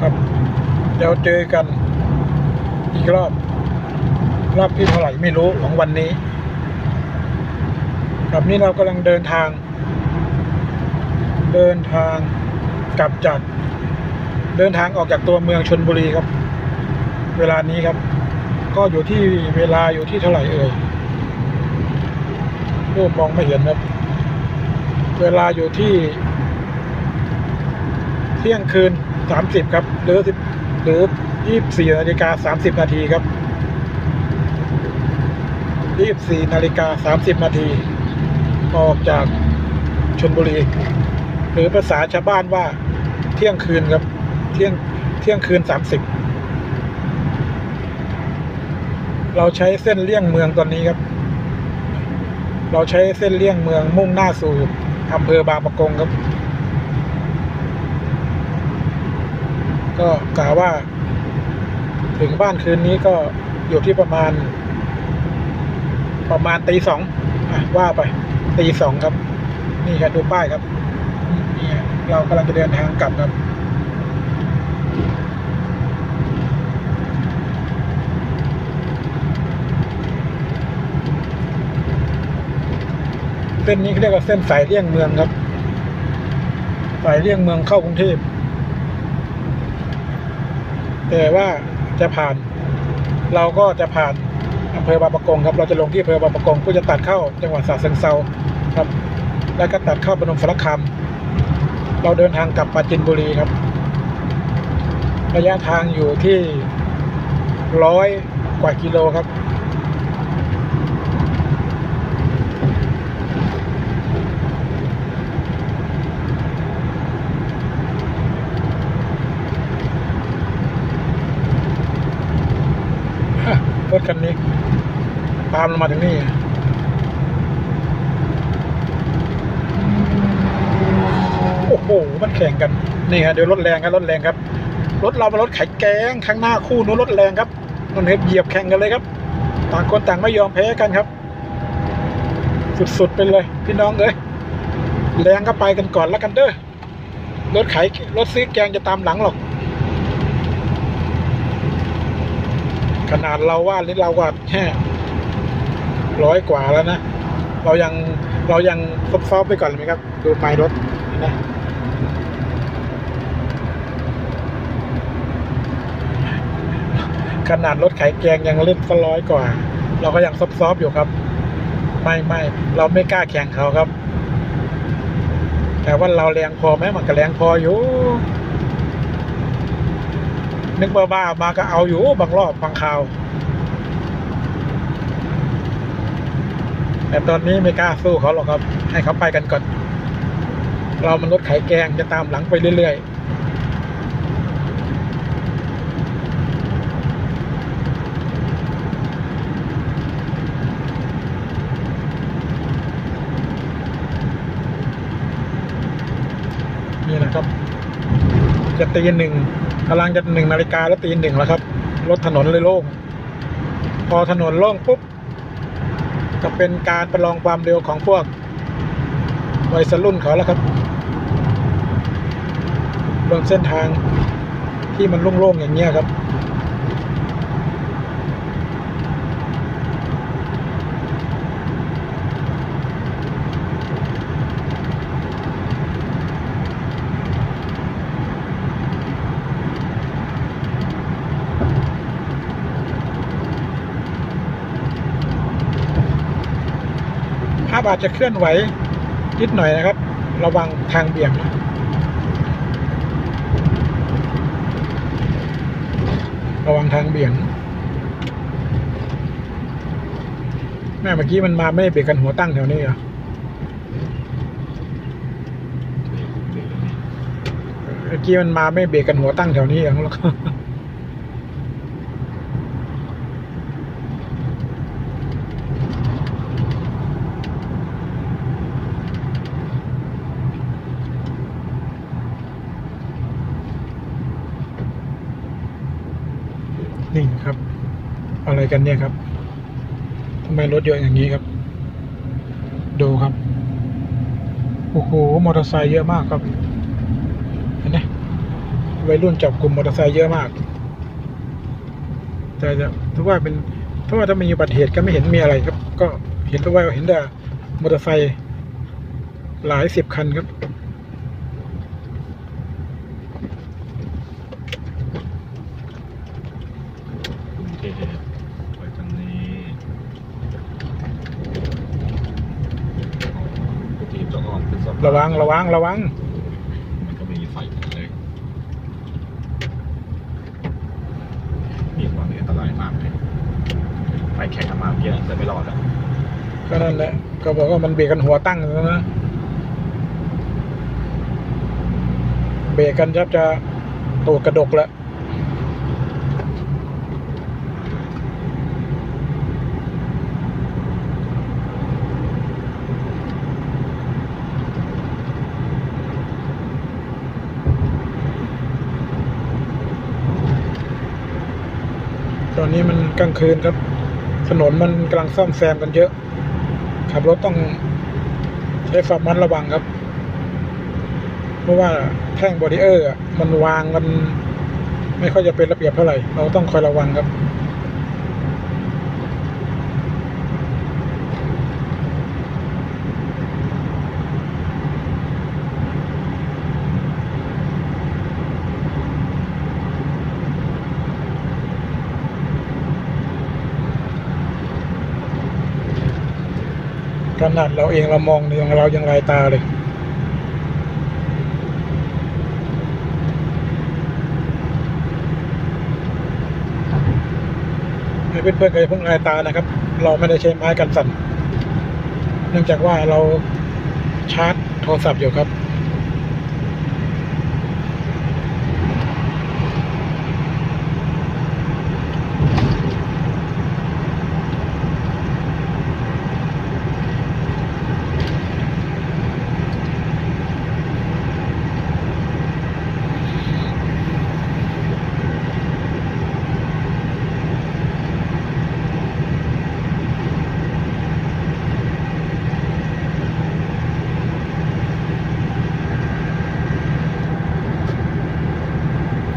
ครับเดี๋ยวเจอกันอีกรอบ รอบที่เท่าไหร่ไม่รู้ของวันนี้ ครับนี่เรากำลังเดินทาง เดินทางกลับจากเดินทางออกจากตัวเมืองชนบุรีครับ เวลานี้ครับ ก็อยู่ที่เวลาอยู่ที่เท่าไหร่เอ่ยรูปมองไม่เห็นครับ เวลาอยู่ที่เที่ยงคืน สามสิบครับ หรือสิบหรือยี่สิบสี่นาฬิกาสามสิบนาทีครับยี่สิบสี่นาฬิกาสามสิบนาที ออกจากชนบุรี หรือภาษาชาวบ้านว่าเที่ยงคืนครับ เที่ยงเที่ยงคืนสามสิบเราใช้เส้นเลี่ยงเมืองตอนนี้ครับ เราใช้เส้นเลี่ยงเมืองมุ่งหน้าสู่อำเภอบางปะกงครับ ก็กล่าวว่า ถึงบ้านคืนนี้ก็อยู่ที่ประมาณ ประมาณตีสองว่าไปตีสองครับ นี่ครับดูป้ายครับนี่เรากำลังจะเดินทางกลับครับเส้นนี้เรียกว่าเส้นสายเลี่ยงเมืองครับ สายเลี่ยงเมืองเข้ากรุงเทพ แต่ว่าจะผ่าน เราก็จะผ่านอำเภอบางปะกงครับ เราจะลงที่อำเภอบางปะกงเพื่อจะตัดเข้าจังหวัดสระเชิงเซาครับ แล้วก็ตัดเข้าปนมสารคามเราเดินทางกลับปราจินบุรีครับ ระยะทางอยู่ที่ร้อยกว่ากิโลครับ ฮะรถ คันนี้ตามเรามาถึงนี่โอ้โหมันแข่งกันนี่ฮะเดี๋ยวรถแรงครับรถแรงครับ รถเราเป็นรถไข่แกงข้างหน้าคู่นู้นรถแรงครับนั่นเห็นเหยียบแข่งกันเลยครับ ต่างคนต่างไม่ยอมแพ้กันครับ สุดๆไปเลย พี่น้องเอ้ยแรงก็ไปกันก่อนแล้วกันเด้อรถไข่รถซื้อแกงจะตามหลังหรอก ขนาดเราว่านี่เราก็แค่ร้อยกว่าแล้วนะ เรายังเรายังซอฟๆไปก่อนเลยไหมครับ ดูไมล์รถนะขนาดรถไขแกงยังเล่นก็ร้อยกว่า เราก็ยังซอฟๆอยู่ครับ ไม่ไม่เราไม่กล้าแข่งเขาครับ แต่ว่าเราแรงพอไหมมันก็แรงพออยู่ นึกบ้าๆมาก็เอาอยู่บางรอบบางคราว แต่ตอนนี้ไม่กล้าสู้เขาหรอกครับ ให้เขาไปกันก่อน เรามันรถไขแกงจะตามหลังไปเรื่อยๆนี่นะครับ จะตีหนึ่งกำลังจะหนึ่งนาฬิกาแล้วตีหนึ่งแล้วครับรถถนนเลยโล่ง พอถนนโล่งปุ๊บก็เป็นการประลองความเร็วของพวกวัยรุ่นเขาแล้วครับบนเส้นทางที่มันโล่งๆอย่างเงี้ยครับ ภาพอาจจะเคลื่อนไหวนิดหน่อยนะครับ ระวังทางเบี่ยงนะระวังทางเบี่ยงแม่เมื่อกี้มันมาไม่ได้เบรกกันหัวตั้งแถวนี้เหรอเมื่อกี้มันมาไม่เบรกกันหัวตั้งแถวนี้เหรอแล้วก็ นี่ครับ อะไรกันเนี่ยครับทำไมรถเยอะอย่างนี้ครับ ดูครับ โอ้โห มอเตอร์ไซค์เยอะมากครับ เห็นไหมวัยรุ่นจับกลุ่มมอเตอร์ไซค์เยอะมาก แต่จะถือว่าเป็นถ้าว่าถ้ามีอุบัติเหตุก็ไม่เห็นมีอะไรครับ ก็เห็นแต่ว่าเห็นแต่มอเตอร์ไซค์หลายสิบคันครับ กรุงเทพ ไปทางนี้กรุงเทพจะอ้อมเป็นสะพานระวังระวังระวัง มันก็ไม่มีไฟเลยมีความอันตรายมากเลยไฟแข่งกันมาเยอะแต่ไม่รอดอะก็นั่นแหละ ก็บอกว่ามันเบรกกันหัวตั้งแล้วนะ เบรกกันยับจะตัวกระดกแล้ว นนี้มันกลางคืนครับ ถนนมันกำลังซ่อมแซมกันเยอะ ขับรถต้องใช้ความระมัดระวังครับ เพราะว่าแท่งบอดี้เออร์มันวางมันไม่ค่อยจะเป็นระเบียบเท่าไหร่ เราต้องคอยระวังครับ ขนาดเราเองเรามองยังเรายังลายตาเลยให้เพื่อนๆเคยเพิ่งลายตานะครับ เราไม่ได้ใช้ไม้กันสั่น เนื่องจากว่าเราชาร์จโทรศัพท์อยู่ครับ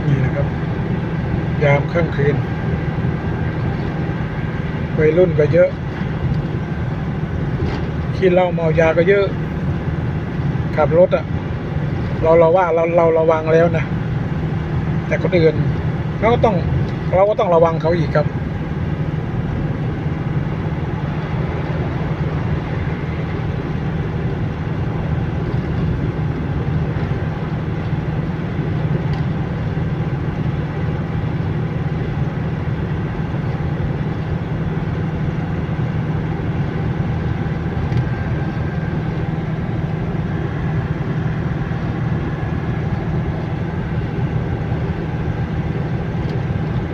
นี่นะครับ ยางคืนวัยรุ่นก็เยอะขี้เหล้าเมายาก็เยอะ ขับรถอะ่ะ เราเราว่าเราเราระวังแล้วนะ แต่คนอื่นเขาก็ต้องเราก็ต้องระวังเขาอีกครับ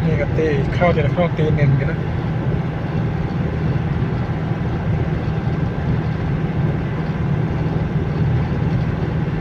นี่ก็ ตีเข้าจะเข้าตีหนึ่งอยู่นะ